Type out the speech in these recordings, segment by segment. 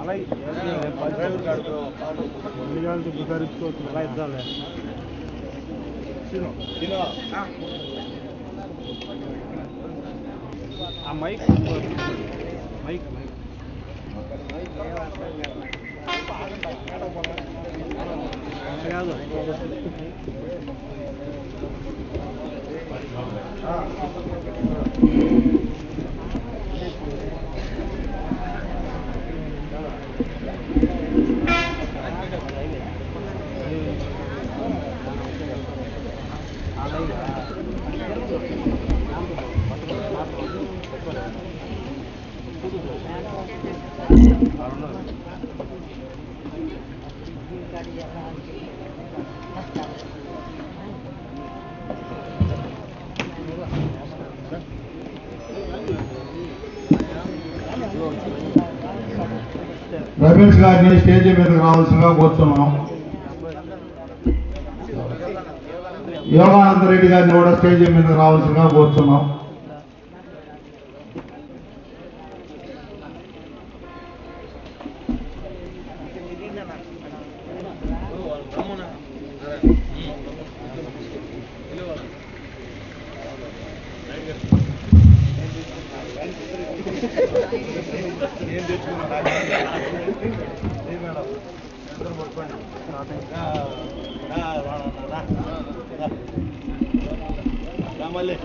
అలా ఇద్దాంలే ఆ mic mic mic కాదు రమేష్ గారిని స్టేజ్ మీదకి రావాల్సిందిగా కోరుతున్నాం యోగానంద రెడ్డి గారిని కూడా స్టేజ్ మీదకి రావాల్సిందిగా కోరుతున్నాం ఏం తెచ్చుకున్నా మేడం ఇద్దరు పట్టుకోండి మళ్ళీ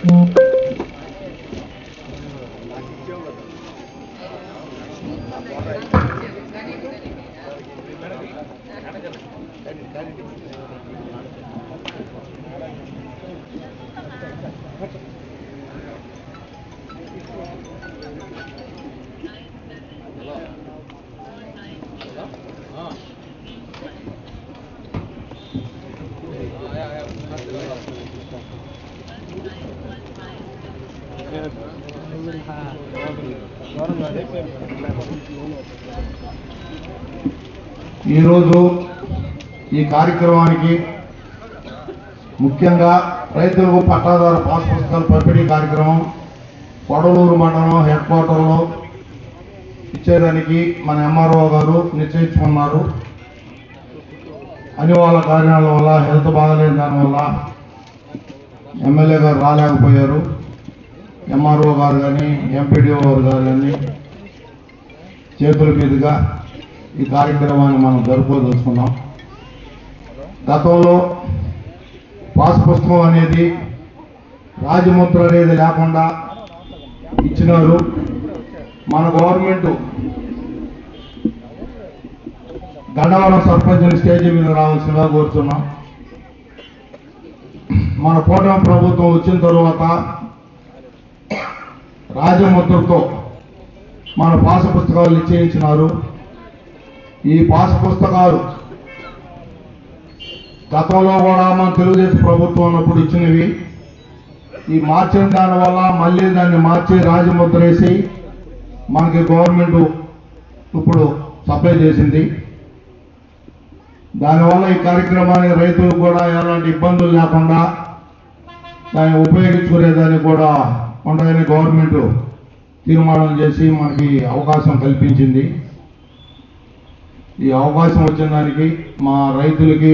Thank you. ఈరోజు ఈ కార్యక్రమానికి ముఖ్యంగా రైతులకు పట్టాదారు పాస్ పుస్తకాలు పంపిణీ కార్యక్రమం కొడలూరు మండలం హెడ్ క్వార్టర్లో ఇచ్చేదానికి మన ఎంఆర్ఓ గారు నిశ్చయించుకున్నారు. అనివార్య కారణాల వల్ల హెల్త్ బాగలేని దానివల్ల ఎమ్మెల్యే గారు రాలేకపోయారు. ఎంఆర్ఓ గారు కానీ ఎంపీడీఓ గారు కానీ చేతుల మీదుగా ఈ కార్యక్రమాన్ని మనం జరుపుకోదలుచుకున్నాం గతంలో పాస్ పుస్తకం అనేది రాజముద్ర అనేది లేకుండా ఇచ్చినారు. మన గవర్నమెంట్ గండవరం సర్పంచ్ని స్టేజీ మీద రావాల్సిందిగా కోరుతున్నాం. మన కూటమి ప్రభుత్వం వచ్చిన తరువాత రాజముద్రతో మన పాస పుస్తకాలు నిశ్చయించినారు. ఈ పాస్ పుస్తకాలు గతంలో కూడా మన తెలుగుదేశం ప్రభుత్వం ఉన్నప్పుడు ఇచ్చినవి. ఈ మార్చిన దానివల్ల మళ్ళీ దాన్ని మార్చి రాజముద్ర వేసి మనకి గవర్నమెంట్ ఇప్పుడు సప్లై చేసింది. దానివల్ల ఈ కార్యక్రమానికి రైతులకు కూడా ఎలాంటి ఇబ్బందులు లేకుండా దాన్ని ఉపయోగించుకునేదానికి కూడా ఉండదని గవర్నమెంట్ తీర్మానం చేసి మనకి అవకాశం కల్పించింది. ఈ అవకాశం వచ్చిన దానికి మా రైతులకి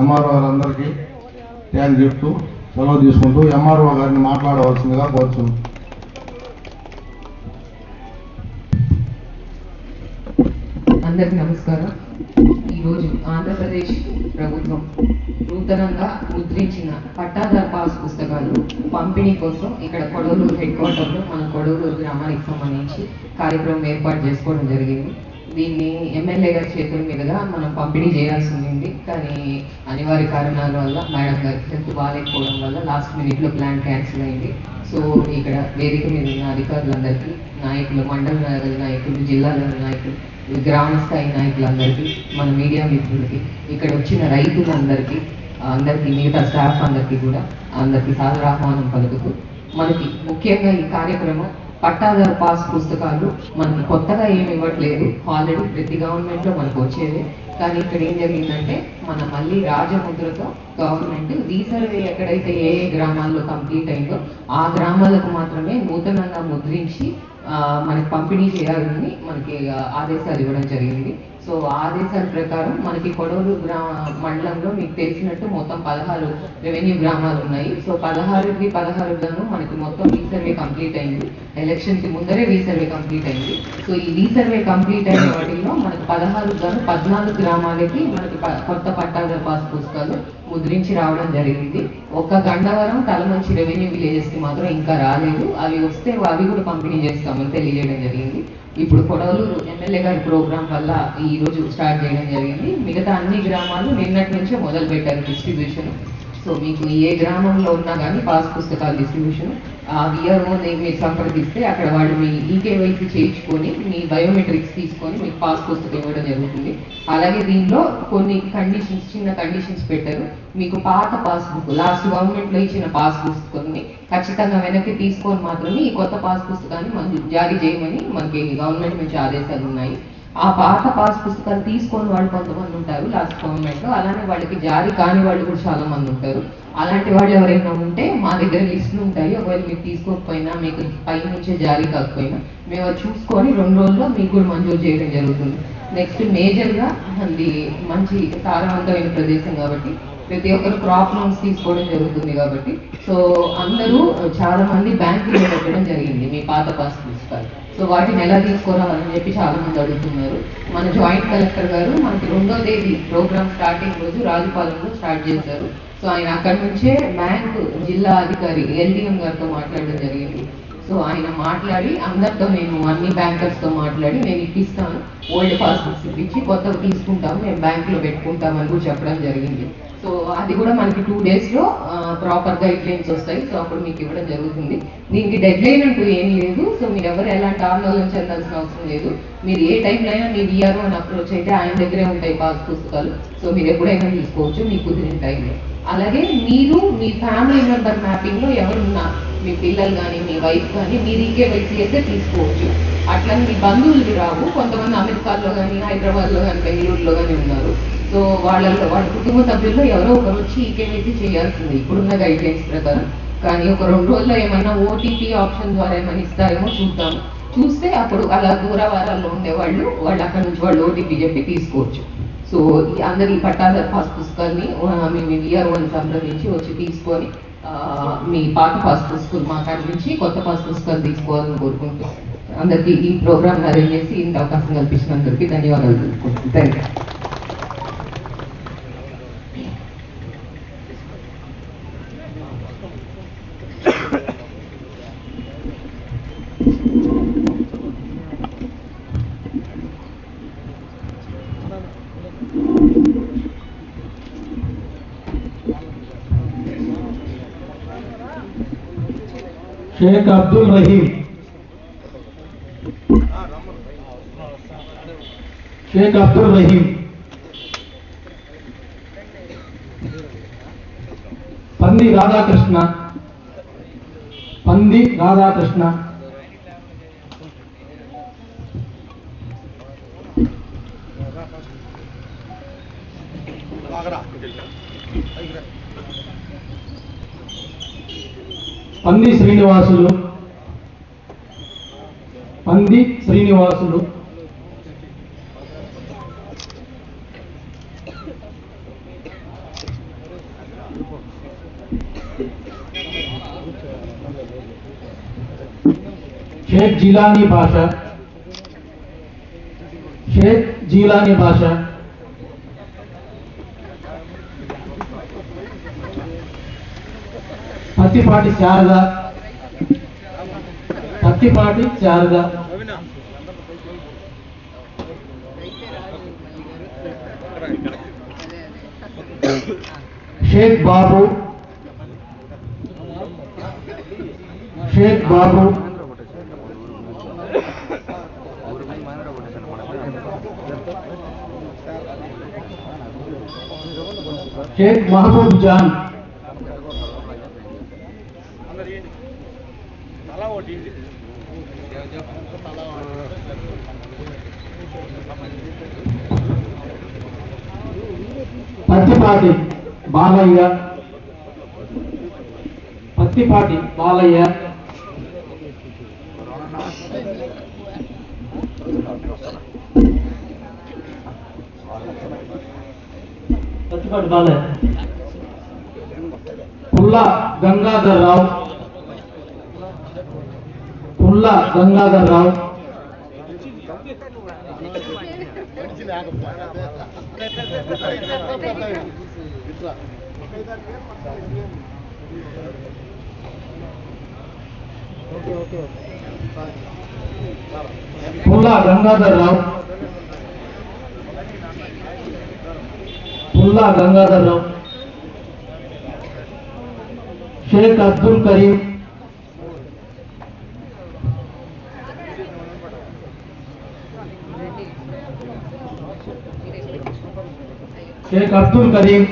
ఎంఆర్ఓ గారందరికీ థ్యాంక్ చెప్తూ సెలవు తీసుకుంటూ ఎంఆర్ఓ గారిని మాట్లాడవలసిందిగా కోరుతున్నాను అందరికి నమస్కారం. ఈరోజు ఆంధ్రప్రదేశ్ ప్రభుత్వం నూతనంగా ముద్రించిన పట్టాదార పాస్ పుస్తకాలు పంపిణీ కోసం ఇక్కడ కొడవలూరు హెడ్ క్వార్టర్లో మన కొడవలూరు గ్రామానికి సంబంధించి కార్యక్రమం ఏర్పాటు చేసుకోవడం జరిగింది. దీన్ని ఎమ్మెల్యే గారి చేతుల మీదుగా మనం పంపిణీ చేయాల్సి ఉంది కానీ అనివార్య కారణాల వల్ల మేడం గారి హెల్త్ బాగాలేకపోవడం వల్ల లాస్ట్ మినిట్లో ప్లాన్ క్యాన్సిల్ అయింది. సో ఇక్కడ వేదిక మీద ఉన్న అధికారులందరికీ నాయకులు మండల నాయకులు జిల్లాల నాయకులు గ్రామ స్థాయి నాయకులందరికీ మన మీడియా మిత్రులకి ఇక్కడ వచ్చిన రైతులందరికీ అందరికీ మిగతా స్టాఫ్ అందరికీ కూడా అందరికీ సాదర పలుకుతూ మనకి ముఖ్యంగా ఈ కార్యక్రమం పట్టాదారు పాస్ పుస్తకాలు మనకి కొత్తగా ఏమి ఇవ్వట్లేదు. ఆల్రెడీ ప్రతి గవర్నమెంట్లో మనకు వచ్చేది కానీ ఇక్కడ ఏం జరిగిందంటే మన మళ్ళీ రాజముద్రతో గవర్నమెంట్ రీసర్వే ఎక్కడైతే ఏ ఏ గ్రామాల్లో కంప్లీట్ అయిందో ఆ గ్రామాలకు మాత్రమే నూతనంగా ముద్రించి మనకి పంపిణీ చేయాలని మనకి ఆదేశాలు ఇవ్వడం జరిగింది. సో ఆ ఆదేశాల ప్రకారం మనకి కొడవలు గ్రా మండలంలో మీకు తెలిసినట్టు మొత్తం పదహారు రెవెన్యూ గ్రామాలు ఉన్నాయి. సో పదహారుకి పదహారు గాను మనకి మొత్తం ఈ సర్వే కంప్లీట్ అయింది. ఎలక్షన్కి ముందరే ఈ రీసర్వే కంప్లీట్ అయింది. సో ఈ రీసర్వే కంప్లీట్ అయిన వాటిల్లో మనకి పదహారు గాను పద్నాలుగు గ్రామాలకి మనకి కొత్త పట్టాదారు పాస్ పుస్తకాలు కుదిరించి రావడం జరిగింది. ఒక్క గండవరం తలమంచి రెవెన్యూ విలేజెస్కి మాత్రం ఇంకా రాలేదు. అవి వస్తే అవి కూడా పంపిణీ చేస్తామని తెలియజేయడం జరిగింది. ఇప్పుడు కొడవలూరు ఎమ్మెల్యే గారి ప్రోగ్రాం వల్ల ఈ రోజు స్టార్ట్ చేయడం జరిగింది. మిగతా అన్ని గ్రామాలు నిన్నటి నుంచే మొదలు పెట్టారు డిస్ట్రిబ్యూషన్. సో మీకు ఏ గ్రామంలో ఉన్నా కానీ పాస్ పుస్తకాల డిస్ట్రిబ్యూషన్ ఆ విఆర్ఓ మీరు సంప్రదిస్తే అక్కడ వాళ్ళు మీ ఈకేవైసీ చేయించుకొని మీ బయోమెట్రిక్స్ తీసుకొని మీకు పాస్ పుస్తకం ఇవ్వడం జరుగుతుంది. అలాగే దీనిలో కొన్ని కండిషన్స్ చిన్న కండిషన్స్ పెట్టారు. మీకు పాత పాస్బుక్ లాస్ట్ గవర్నమెంట్లో ఇచ్చిన పాస్ పుస్తకాన్ని ఖచ్చితంగా వెనక్కి తీసుకొని మాత్రమే ఈ కొత్త పాస్ పుస్తకాన్ని మనం జారీ చేయమని మనకి గవర్నమెంట్ నుంచి ఆదేశాలు ఉన్నాయి. ఆ పాత పాస్ పుస్తకాలు తీసుకొని వాళ్ళు కొంతమంది ఉంటారు లాస్ట్ గవర్నమెంట్లో. అలానే వాళ్ళకి జారీ కాని వాళ్ళు కూడా చాలా మంది ఉంటారు. అలాంటి వాళ్ళు ఎవరైనా ఉంటే మా దగ్గర లిస్టులు ఉంటాయి. ఒకవేళ మీరు తీసుకోకపోయినా మీకు పై నుంచే జారీ కాకపోయినా మేము అది చూసుకొని రెండు రోజుల్లో మీకు కూడా మంజూరు చేయడం జరుగుతుంది. నెక్స్ట్ మేజర్గా అది మంచి సారవంతమైన ప్రదేశం కాబట్టి ప్రతి ఒక్కరు క్రాప్ లోన్స్ తీసుకోవడం జరుగుతుంది కాబట్టి. సో అందరూ చాలా మంది బ్యాంకులో పెట్టడం జరిగింది. మీ పాత పాస్ పుస్తకాలు సో వాటిని ఎలా తీసుకోవాలని చెప్పి చాలా మంది అడుగుతున్నారు. మన జాయింట్ కలెక్టర్ గారు మనకి రెండో తేదీ ప్రోగ్రామ్ స్టార్టింగ్ రోజు రాజుపాలెంలో స్టార్ట్ చేశారు. సో ఆయన అక్కడి నుంచే బ్యాంక్ జిల్లా అధికారి ఎల్డిఎం గారితో మాట్లాడడం జరిగింది. సో ఆయన మాట్లాడి అందరితో నేను అన్ని బ్యాంకర్స్తో మాట్లాడి నేను ఇప్పిస్తాను. ఓల్డ్ పాస్బుక్స్ ఇప్పించి కొత్తవి తీసుకుంటాము. మేము బ్యాంకులో పెట్టుకుంటామని కూడా చెప్పడం జరిగింది. సో అది కూడా మనకి టూ డేస్లో ప్రాపర్ గైడ్ లైన్స్ వస్తాయి. సో అప్పుడు మీకు ఇవ్వడం జరుగుతుంది. దీనికి డెడ్ లైన్ అంటూ ఏం లేదు. సో మీరు ఎవరు ఎలాంటి ఆందోళన చెందాల్సిన అవసరం లేదు. మీరు ఏ టైంలో అయినా మీ విఆర్ఓ అని అప్రోచ్ అయితే ఆయన దగ్గరే ఉంటాయి పాస్ పుస్తకాలు. సో మీరు ఎప్పుడైనా తీసుకోవచ్చు. మీకు కుదిరిన టైంలో అలాగే మీరు మీ ఫ్యామిలీ మెంబర్ మ్యాపింగ్లో ఎవరున్నా మీ పిల్లలు కానీ మీ వైఫ్ కానీ మీరు ఇంకే అయితే తీసుకోవచ్చు. అట్లా మీ బంధువులు రావు. కొంతమంది అమెరికాలో కానీ హైదరాబాద్లో కానీ బెంగళూరులో కానీ ఉన్నారు. సో వాళ్ళలో వాళ్ళ కుటుంబ సభ్యుల్లో ఎవరో ఒకరు వచ్చి ఈకేవైసీ చేయాల్సింది. ఇప్పుడున్న గైడ్లైన్స్ ప్రకారం. కానీ ఒక రెండు రోజుల్లో ఏమన్నా ఓటీపీ ఆప్షన్ ద్వారా ఏమైనా ఇస్తారేమో చూద్దాం. చూస్తే అప్పుడు అలా దూరవారాల్లో ఉండేవాళ్ళు వాళ్ళు అక్కడ నుంచి వాళ్ళు ఓటీపీ చెప్పి తీసుకోవచ్చు. సో ఈ అందరి పాస్ పుస్తకాన్ని మేము ఇయర్ వన్ సంప్రదించి వచ్చి తీసుకొని మీ పాత పాస్ పుస్తకం మా కాడ నుంచి కొత్త పాస్ పుస్తకాలు తీసుకోవాలని కోరుకుంటున్నాం అందరికీ ఈ ప్రోగ్రామ్ అరేంజ్ చేసి ఇంత అవకాశం కల్పించినందరికీ ధన్యవాదాలు తెలుపుకుంటున్నాను. Thank you Sheikh Abdul Rahim. Sheikh Abdul Rahim. Pandi Radhakrishna Pandi Radhakrishna Pandi Srinivasulu. పంది శ్రీనివాసులు. షేక్ జీలానీ భాష. షేక్ జీలానీ భాష. పత్తిపాటి శారద పత్తిపాటి శారద షేక్ బాబు షేక్ బాబు షేక్ మహబూబ్ జాన్ పత్తిపాటి బాలయ్య పత్తిపాటి బాలయ్య పత్తిపాటి బాలయ్య పుల్ల గంగాధర్ రావు పుల్ల గంగాధర్ రావు पुल्ला गंगाधर राव। पुल्ला गंगाधर राव। शेख अब्दुल करीम। అబ్దుల్ కరీం షేక్ అబ్దుల్ కరీం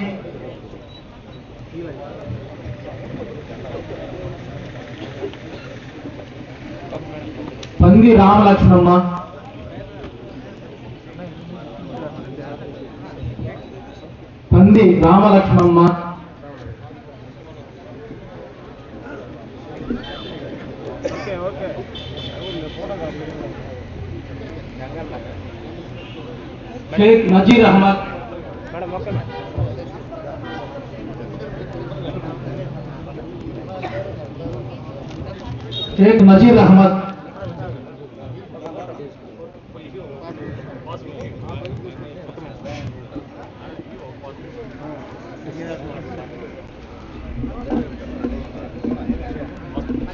పంగి రామలక్ష్మమ్మ పంది Ramalakshmamma okay okay Sheikh Nazir Ahmed madam okay madam Shaik Nazeer Ahmed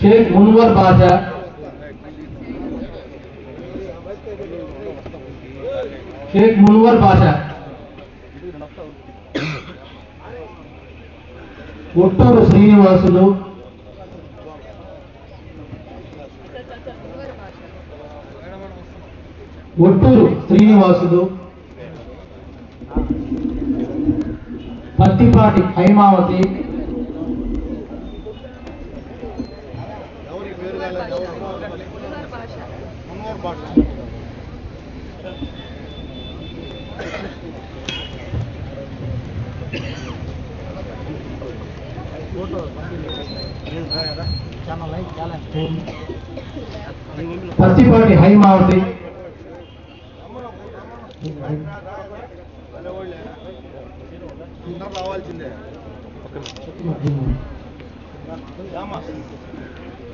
Shaik Munwar Baja Shaik Munwar బాషా శ్రీనివాసులు. ఒట్టూరు శ్రీనివాసులు. పత్తిపాటి హైమావతి.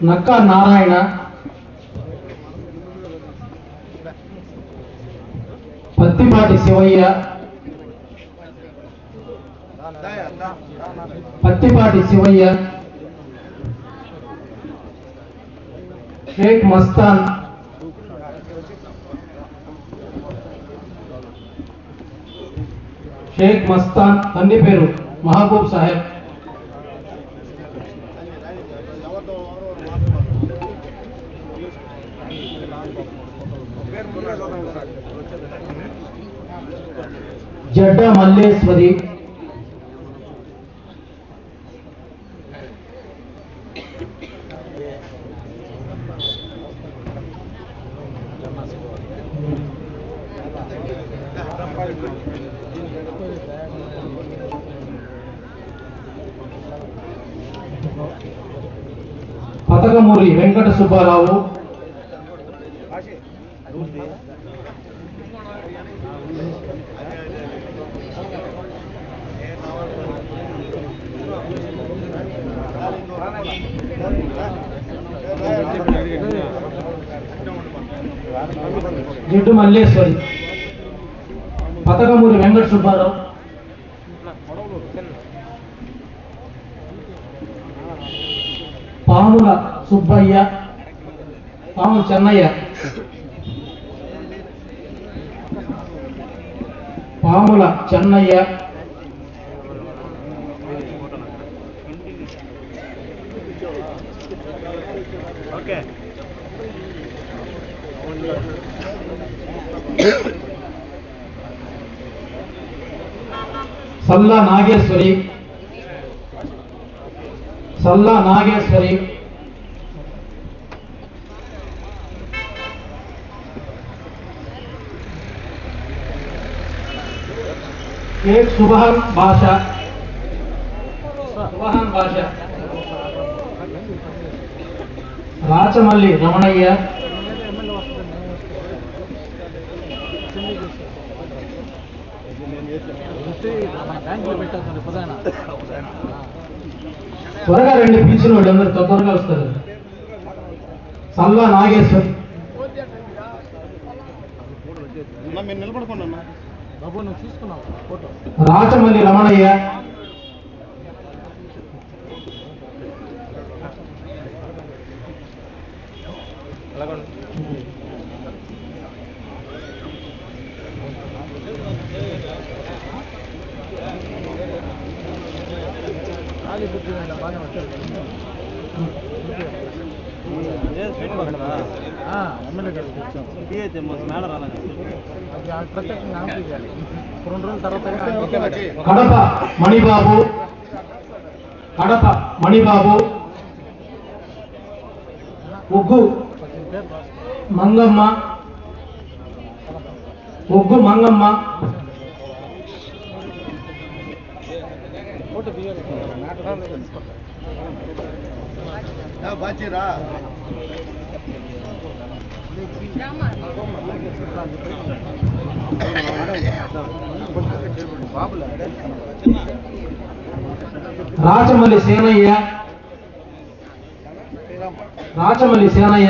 నక్కా నారాయణ పత్తిపాటి శివయ్య పత్తిపాటి శివయ్య షేక్ మస్తాన్ షేక్ మస్తాన్ తండ్రి పేరు మహబూబ్ సాహెబ్ మల్లేశ్వరి. పతకమూరి వెంకట సుబ్బారావు. మల్లేశ్వరి. పతకమూరి వెంకట సుబ్బారావు. పాముల సుబ్బయ్య పాముల చెన్నయ్య. పాముల చెన్నయ్య. ಸಲ್ಲ ನಾಗೇಶ್ವರಿ. ಸಲ್ಲ ನಾಗೇಶ್ವರಿ. ಸುಭಾನ್ ಭಾಷಾ. ಸುಭಾನ್ ಭಾಷಾ. ರಾಜಮಲ್ಲಿ ರಮಣಯ್ಯ. రమణయ్య బ్యాంకులో పెట్టాల్సింది ప్రధాన త్వరగా రెండు పిలిచిన వాళ్ళందరూ తొందరగా వస్తారు. సల్లా నాగేశ్వర్. అన్న బాబు నువ్వు తీసుకున్నావు. ఫోటో. రాచమల్లి రమణయ్య ఖాళీ బుద్ధి బాగా వచ్చారు ఎమ్మెల్యే గారికి తెచ్చాం అది ఆ ప్రత్యేకంగా ఆమె చేయాలి రెండు రోజుల తర్వాత కడప మణిబాబు. కడప మణిబాబు. ఉగ్గు మంగమ్మ. ఒగ్గు మంగమ్మ. బాచీరా రాచమల్లి సేనయ్య రాచమల్లి సేనయ్య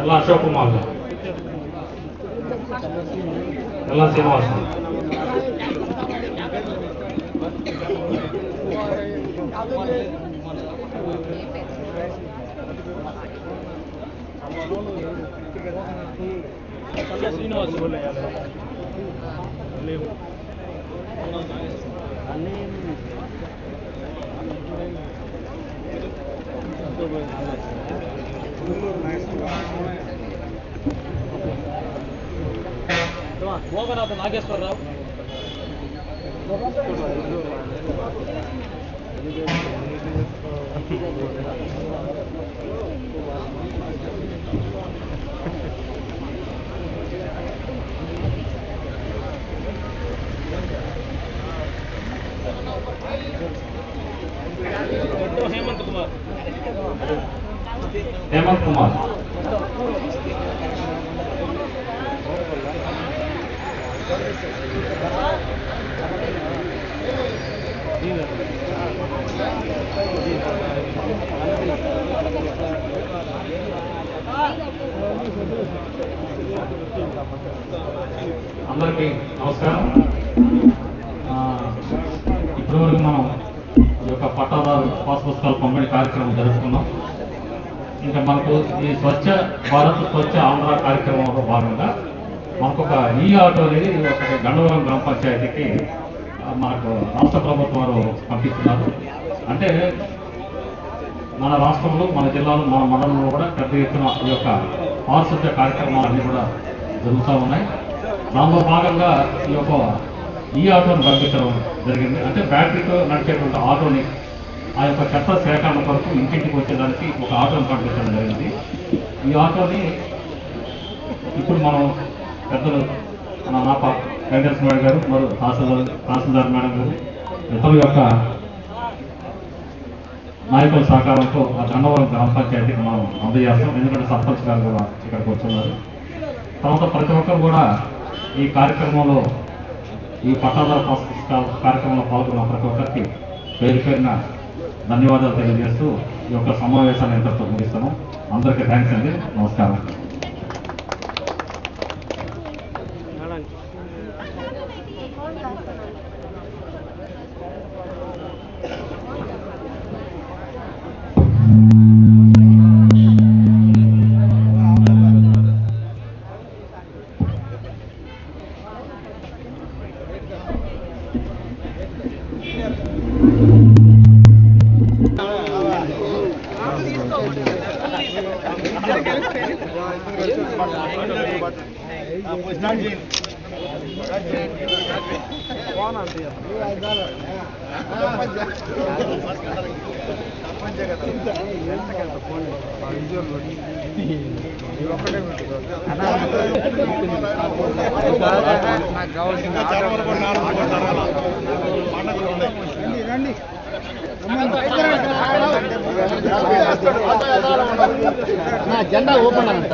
ಎಲ್ಲ ಅಶೋಕ್ ಕುಮಾರ್ ಎಲ್ಲ Srinivasa Srinivasa Thank you. Hoganatha Nageswararao pass పంపిణీ కార్యక్రమం జరుపుకున్నాం. ఇంకా మనకు ఈ స్వచ్ఛ భారత్ స్వచ్ఛ ఆంధ్ర కార్యక్రమంలో భాగంగా మనకు ఒక ఈ ఆటో అనేది ఒక గండవరం గ్రామ పంచాయతీకి మనకు రాష్ట్ర ప్రభుత్వం వారు పంపిస్తున్నారు. అంటే మన రాష్ట్రంలో మన జిల్లాలో మన మండలంలో కూడా పెద్ద ఎత్తున ఈ యొక్క పారిశుద్ధ్య కార్యక్రమాలన్నీ కూడా జరుగుతూ ఉన్నాయి. దానిలో భాగంగా ఈ యొక్క ఈ ఆటోని పంపించడం జరిగింది. అంటే బ్యాటరీతో నడిచేటువంటి ఆటోని ఆ యొక్క చట్ట సేకరణ కొరకు ఇంటింటికి వచ్చేదానికి ఒక ఆటోను పంపించడం జరిగింది. ఈ ఆటోని ఇప్పుడు మనం పెద్దలు మన నాప వెంకటేశ్వర గారు మరియు తహసీల్దార్ తహసీల్దార్ మేడం గారు ఇతరుల యొక్క నాయకుల సహకారంతో ఆ గన్నవరం గ్రామ పంచాయతీకి మనం అందజేస్తాం. ఎందుకంటే సర్పంచ్ గారు కూడా ఇక్కడికి వచ్చున్నారు తర్వాత ప్రతి ఒక్కరు కూడా ఈ కార్యక్రమంలో ఈ పట్టాదారు పాస్ పుస్తకాల కార్యక్రమంలో పాల్గొన్న ప్రతి ఒక్కరికి పేరు పేరున ధన్యవాదాలు తెలియజేస్తూ ఈ యొక్క సమావేశాన్ని ఇంతటితో ముగిస్తాము అందరికీ థ్యాంక్స్ అండి. నమస్కారం. నాకు కావాల్సిన రండి జెండా ఓపెన్ అంట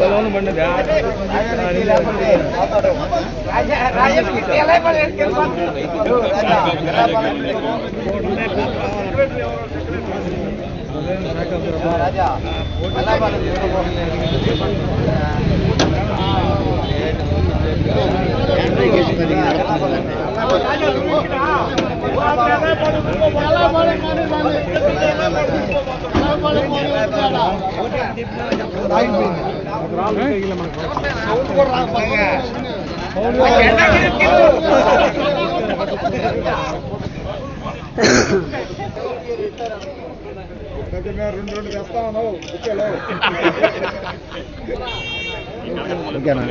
ಬಲವನ್ನು ಬಂಡದ ರಾಜ ರಾಜ రెండు రెండు తెస్తా ఉన్నావు ఓకేనా?